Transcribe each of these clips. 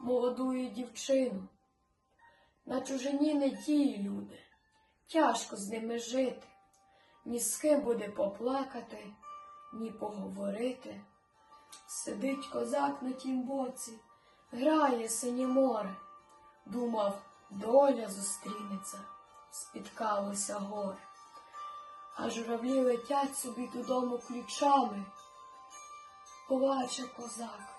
молодую дівчину. На чужині не ті люди, тяжко з ними жити, ні з ким буде поплакати, ні поговорити. Сидить козак на тім боці, грає синє море, думав, доля зустрінеться, спіткалося горе. А журавлі летять собі додому ключами, плаче козак.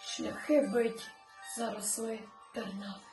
Шляхи биті заросли тернами.